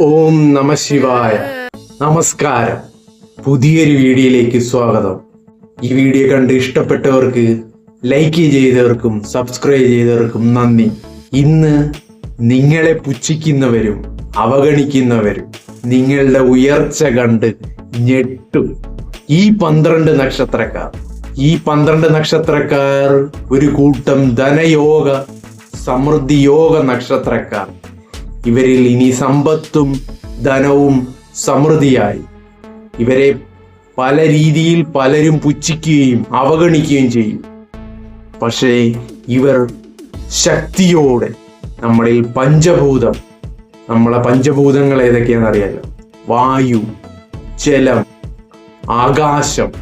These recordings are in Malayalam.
ഓം നമ ശിവായ. നമസ്കാരം. പുതിയൊരു വീഡിയോയിലേക്ക് സ്വാഗതം. ഈ വീഡിയോ കണ്ട് ഇഷ്ടപ്പെട്ടവർക്ക് ലൈക്ക് ചെയ്തവർക്കും സബ്സ്ക്രൈബ് ചെയ്തവർക്കും നന്ദി. ഇന്ന് നിങ്ങളെ പുച്ഛിക്കുന്നവരും അവഗണിക്കുന്നവരും നിങ്ങളുടെ ഉയർച്ച കണ്ട് ഞെട്ടും. ഈ പന്ത്രണ്ട് നക്ഷത്രക്കാർ. ഈ പന്ത്രണ്ട് നക്ഷത്രക്കാർ ഒരു കൂട്ടം ധനയോഗ സമൃദ്ധി യോഗ നക്ഷത്രക്കാർ. ഇവരിൽ ഇനി സമ്പത്തും ധനവും സമൃദ്ധിയായി. ഇവരെ പല രീതിയിൽ പലരും പുച്ഛിക്കുകയും അവഗണിക്കുകയും ചെയ്യും. പക്ഷേ ഇവർ ശക്തിയോടെ നമ്മളിൽ പഞ്ചഭൂതം നമ്മളെ പഞ്ചഭൂതങ്ങൾ ഏതൊക്കെയാണെന്ന് അറിയാലോ? വായു ജലം ആകാശം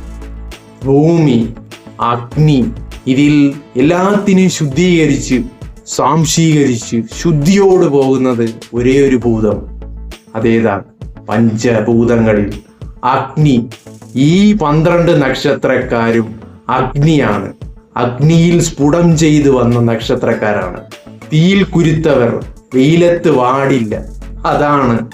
ഭൂമി അഗ്നി ഇതിൽ എല്ലാത്തിനെയും ശുദ്ധീകരിച്ച് സാംശീകരിച്ച് ശുദ്ധിയോട് പോകുന്നത് ഒരേ ഒരു ഭൂതം. അതേതാണ് പഞ്ചഭൂതങ്ങളിൽ. അഗ്നി ഈ പന്ത്രണ്ട് നക്ഷത്രക്കാരും അഗ്നിയാണ്. അഗ്നിയിൽ സ്ഫുടം ചെയ്തു വന്ന നക്ഷത്രക്കാരാണ്. തീയിൽ കുരുത്തവർ വെയിലത്ത് വാടില്ല. അതാണ്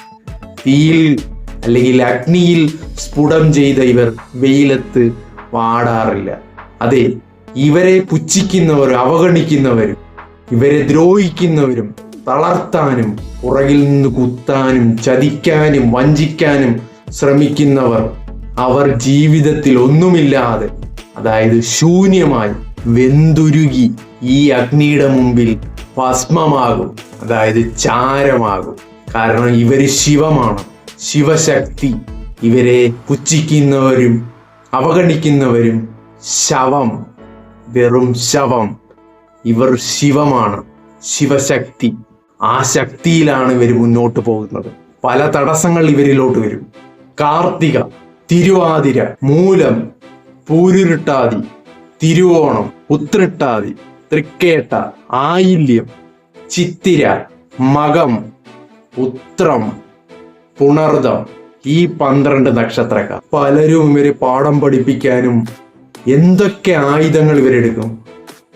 തീയിൽ അല്ലെങ്കിൽ അഗ്നിയിൽ സ്ഫുടം ചെയ്ത ഇവർ വെയിലത്ത് വാടാറില്ല. അതെ ഇവരെ പുച്ഛിക്കുന്നവരും അവഗണിക്കുന്നവരും ഇവരെ ദ്രോഹിക്കുന്നവരും തളർത്താനും പുറകിൽ നിന്ന് കുത്താനും ചതിക്കാനും വഞ്ചിക്കാനും ശ്രമിക്കുന്നവർ അവർ ജീവിതത്തിൽ ഒന്നുമില്ലാതെ അതായത് ശൂന്യമായി വെന്തുരുകി ഈ അഗ്നിയുടെ മുമ്പിൽ ഭസ്മമാകും അതായത് ചാരമാകും. കാരണം ഇവർ ശിവമാണ്. ശിവശക്തി. ഇവരെ പുച്ഛിക്കുന്നവരും അവഗണിക്കുന്നവരും ശവം വെറും ശവം. ഇവർ ശിവമാണ്. ശിവശക്തി. ആ ശക്തിയിലാണ് ഇവർ മുന്നോട്ട് പോകുന്നത്. പല തടസ്സങ്ങൾ ഇവരിലോട്ട് വരും. കാർത്തിക തിരുവാതിര മൂലം പൂരുരുട്ടാതി തിരുവോണം ഉത്രിട്ടാതി തൃക്കേട്ട ആയില്യം ചിത്തിര മകം ഉത്രം പുണർദം ഈ പന്ത്രണ്ട് നക്ഷത്രക്കാർ. പലരും ഇവരെ പാഠം പഠിപ്പിക്കാനും എന്തൊക്കെ ആയുധങ്ങൾ ഇവരെടുക്കും?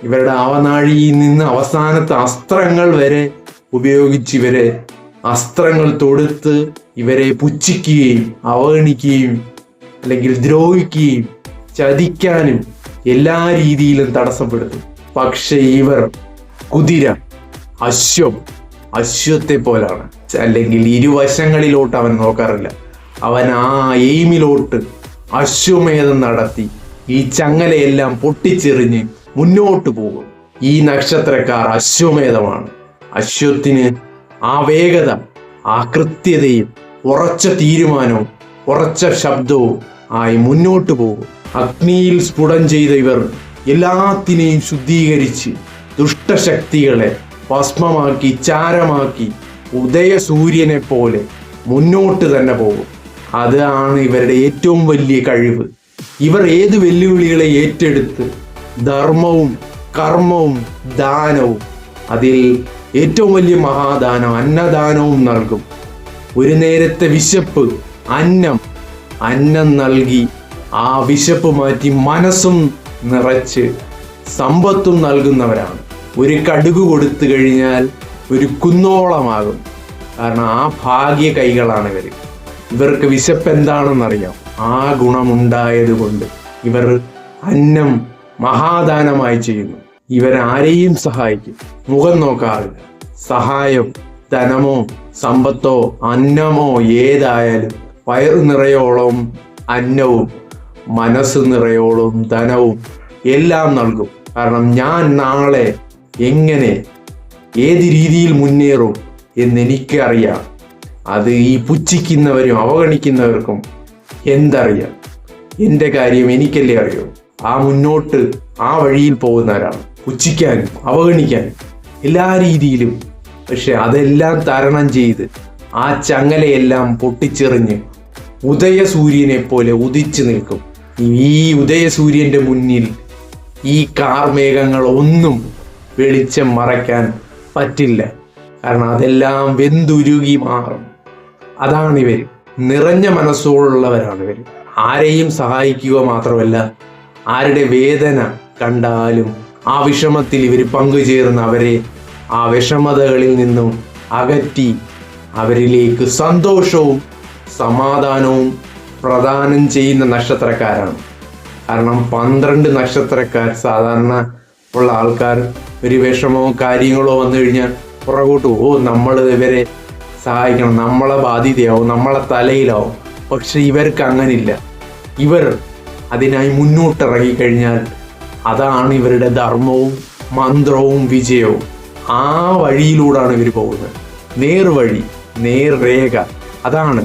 ഇവരുടെ ആവനാഴിയിൽ നിന്ന് അവസാനത്തെ അസ്ത്രങ്ങൾ വരെ ഉപയോഗിച്ച് ഇവരെ അസ്ത്രങ്ങൾ തൊടുത്ത് ഇവരെ പുച്ഛിക്കുകയും അവഗണിക്കുകയും അല്ലെങ്കിൽ ദ്രോഹിക്കുകയും ചതിക്കാനും എല്ലാ രീതിയിലും തടസ്സപ്പെടുത്തും പക്ഷെ ഇവർ കുതിര അശ്വം അശ്വത്തെ പോലാണ്. അല്ലെങ്കിൽ ഇരുവശങ്ങളിലോട്ട് അവൻ നോക്കാറില്ല. അവൻ ആ എയിമിലോട്ട് അശ്വമേധം നടത്തി ഈ ചങ്ങലയെല്ലാം പൊട്ടിച്ചെറിഞ്ഞ് മുന്നോട്ട് പോകും. ഈ നക്ഷത്രക്കാർ അശ്വമേധമാണ്. അശ്വത്തിന് ആ വേഗത ആ കൃത്യതയും ഉറച്ച തീരുമാനവും ഉറച്ച ശബ്ദവും ആയി മുന്നോട്ട് പോകും. അഗ്നിയിൽ സ്ഫുടം ചെയ്ത ഇവർ എല്ലാത്തിനെയും ശുദ്ധീകരിച്ച് ദുഷ്ടശക്തികളെ ഭസ്മമാക്കി ചാരമാക്കി ഉദയസൂര്യനെ പോലെ മുന്നോട്ട് തന്നെ പോകും. അതാണ് ഇവരുടെ ഏറ്റവും വലിയ കഴിവ്. ഇവർ ഏത് വെല്ലുവിളികളെ ഏറ്റെടുത്ത് ധർമ്മവും കർമ്മവും ദാനവും. അതിൽ ഏറ്റവും വലിയ മഹാദാനം അന്നദാനവും നൽകും. ഒരു നേരത്തെ വിശപ്പ് അന്നം. അന്നം നൽകി ആ വിശപ്പ് മാറ്റി മനസ്സും നിറച്ച് സമ്പത്തും നൽകുന്നവരാണ്. ഒരു കടുക് കൊടുത്തു കഴിഞ്ഞാൽ ഒരു കുന്നോളമാകും. കാരണം ആ ഭാഗ്യ കൈകളാണ് ഇവർ. ഇവർക്ക് വിശപ്പ് എന്താണെന്നറിയാം. ആ ഗുണമുണ്ടായത് കൊണ്ട് ഇവർ അന്നം മഹാദാനമായി ചെയ്യുന്നു. ഇവരാരെയും സഹായിക്കും. മുഖം നോക്കാറില്ല. സഹായം ധനമോ സമ്പത്തോ അന്നമോ ഏതായാലും വയറു നിറയോളം അന്നവും മനസ്സ് നിറയോളം ധനവും എല്ലാം നൽകും. കാരണം ഞാൻ നാളെ എങ്ങനെ ഏത് രീതിയിൽ മുന്നേറും എന്ന് എനിക്കറിയാം അത് ഈ പുച്ഛിക്കുന്നവരും അവഗണിക്കുന്നവർക്കും എന്തറിയാം? എന്റെ കാര്യം എനിക്കല്ലേ അറിയൂ? ആ മുന്നോട്ട് ആ വഴിയിൽ പോകുന്നവരാണ്. പുച്ഛിക്കാനും അവഗണിക്കാനും എല്ലാ രീതിയിലും. പക്ഷെ അതെല്ലാം തരണം ചെയ്ത് ആ ചങ്ങലയെല്ലാം പൊട്ടിച്ചെറിഞ്ഞ് ഉദയസൂര്യനെ പോലെ ഉദിച്ചു നിൽക്കും. ഈ ഉദയസൂര്യന്റെ മുന്നിൽ ഈ കാർമേഘങ്ങൾ ഒന്നും വെളിച്ചം മറയ്ക്കാൻ പറ്റില്ല. കാരണം അതെല്ലാം വെന്തുരുകി മാറും. അതാണ് ഇവർ നിറഞ്ഞ മനസ്സോടുള്ളവരാണ് ഇവർ ആരെയും സഹായിക്കുക മാത്രമല്ല ആരുടെ വേദന കണ്ടാലും ആ വിഷമത്തിൽ ഇവർ പങ്കുചേർന്ന് അവരെ ആ വിഷമതകളിൽ നിന്നും അകറ്റി അവരിലേക്ക് സന്തോഷവും സമാധാനവും പ്രദാനം ചെയ്യുന്ന നക്ഷത്രക്കാരാണ്. കാരണം പന്ത്രണ്ട് നക്ഷത്രക്കാർ സാധാരണ ഉള്ള ആൾക്കാർ ഒരു വിഷമോ കാര്യങ്ങളോ വന്നു കഴിഞ്ഞാൽ പുറകോട്ട് ഓ നമ്മൾ ഇവരെ സഹായിക്കണം നമ്മളെ ബാധ്യതയാവും നമ്മളെ തലയിലാവും. പക്ഷെ ഇവർക്ക് അങ്ങനില്ല. ഇവർ അതിനായി മുന്നോട്ടിറങ്ങി കഴിഞ്ഞാൽ അതാണ് ഇവരുടെ ധർമ്മവും മന്ത്രവും വിജയവും. ആ വഴിയിലൂടെയാണ് ഇവർ പോകുന്നത്. നേർവഴി നേർരേഖ അതാണ്.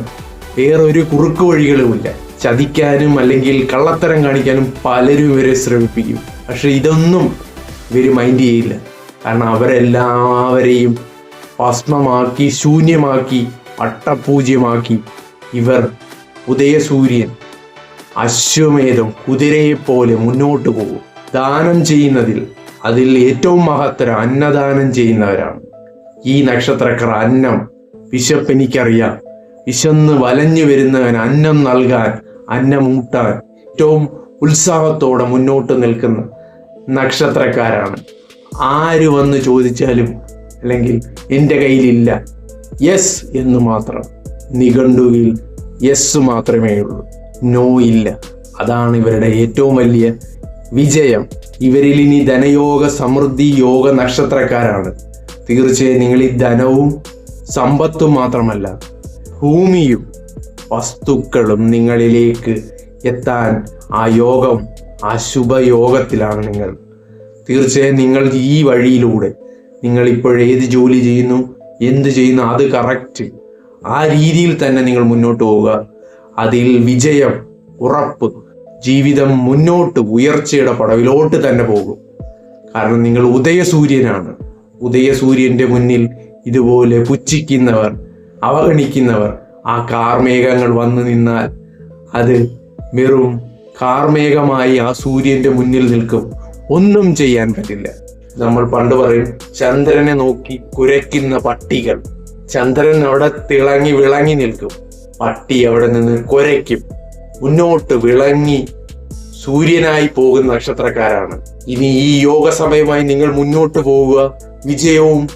വേറൊരു കുറുക്ക് വഴികളുമില്ല. ചതിക്കാനും അല്ലെങ്കിൽ കള്ളത്തരം കാണിക്കാനും പലരും ഇവരെ ശ്രമിപ്പിക്കും. പക്ഷെ ഇതൊന്നും ഇവർ മൈൻഡ് ചെയ്യില്ല. കാരണം അവരെല്ലാവരെയും ഭസ്മമാക്കി ശൂന്യമാക്കി അട്ടപൂജ്യമാക്കി ഇവർ ഉദയസൂര്യൻ. അശ്വമേധം കുതിരയെപ്പോലെ മുന്നോട്ട് പോകും. ദാനം ചെയ്യുന്നതിൽ അതിൽ ഏറ്റവും മഹത്തര അന്നദാനം ചെയ്യുന്നവരാണ്. ഈ നക്ഷത്രക്കാർ അന്നം വിശപ്പെനിക്കറിയാം. വിശന്ന് വലഞ്ഞു വരുന്നവൻ അന്നം നൽകാൻ അന്നമൂട്ടാൻ ഏറ്റവും ഉത്സാഹത്തോടെ മുന്നോട്ട് നിൽക്കുന്ന നക്ഷത്രക്കാരാണ്. ആര് വന്ന് ചോദിച്ചാലും അല്ലെങ്കിൽ എന്റെ കയ്യിലില്ല. യെസ് എന്ന് മാത്രം. നിഘണ്ടുവിൽ യെസ് മാത്രമേ ഉള്ളൂ നോ ഇല്ല. അതാണ് ഇവരുടെ ഏറ്റവും വലിയ വിജയം. ഇവരിൽ ഇനി ധനയോഗ സമൃദ്ധി യോഗ നക്ഷത്രക്കാരാണ്. തീർച്ചയായും നിങ്ങൾ ഈ ധനവും സമ്പത്തും മാത്രമല്ല ഭൂമിയും വസ്തുക്കളും നിങ്ങളിലേക്ക് എത്താൻ ആ യോഗം ആ ശുഭയോഗത്തിലാണ് നിങ്ങൾ. തീർച്ചയായും നിങ്ങൾ ഈ വഴിയിലൂടെ നിങ്ങൾ ഇപ്പോൾ ഏത് ജോലി ചെയ്യുന്നു എന്ത് ചെയ്യുന്നു അത് കറക്റ്റ് ആ രീതിയിൽ തന്നെ നിങ്ങൾ മുന്നോട്ട് പോവുക. അതിൽ വിജയം ഉറപ്പ് ജീവിതം മുന്നോട്ട് ഉയർച്ചയുടെ പടവിലോട്ട് തന്നെ പോകും. കാരണം നിങ്ങൾ ഉദയസൂര്യനാണ്. ഉദയസൂര്യന്റെ മുന്നിൽ ഇതുപോലെ പുച്ഛിക്കുന്നവർ അവഗണിക്കുന്നവർ ആ കാർമേഘങ്ങൾ വന്നു നിന്നാൽ അത് വെറും കാർമേഘമായി ആ സൂര്യന്റെ മുന്നിൽ നിൽക്കും. ഒന്നും ചെയ്യാൻ പറ്റില്ല. നമ്മൾ പണ്ട് പറയും ചന്ദ്രനെ നോക്കി കുരയ്ക്കുന്ന പട്ടികൾ. ചന്ദ്രൻ അവിടെ തിളങ്ങി വിളങ്ങി നിൽക്കും. പട്ടി അവിടെ നിന്ന് കുരയ്ക്കും. മുന്നോട്ട് വിളങ്ങി സൂര്യനായി പോകുന്ന നക്ഷത്രക്കാരാണ്. ഇനി ഈ യോഗ സമയമായി നിങ്ങൾ മുന്നോട്ട് പോവുക. വിജയവും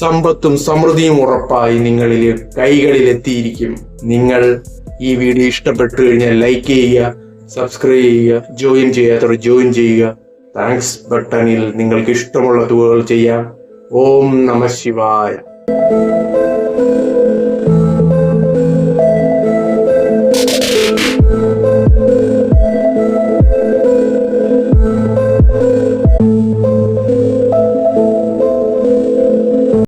സമ്പത്തും സമൃദ്ധിയും ഉറപ്പായി നിങ്ങളിൽ കൈകളിൽ എത്തിയിരിക്കും നിങ്ങൾ ഈ വീഡിയോ ഇഷ്ടപ്പെട്ടു കഴിഞ്ഞാൽ ലൈക്ക് ചെയ്യുക സബ്സ്ക്രൈബ് ചെയ്യുക ജോയിൻ ചെയ്യാത്തവർ ജോയിൻ ചെയ്യുക. താങ്ക്സ് ബട്ടണിൽ നിങ്ങൾക്ക് ഇഷ്ടമുള്ള തുകകൾ ചെയ്യാം. ഓം നമ ശിവായ.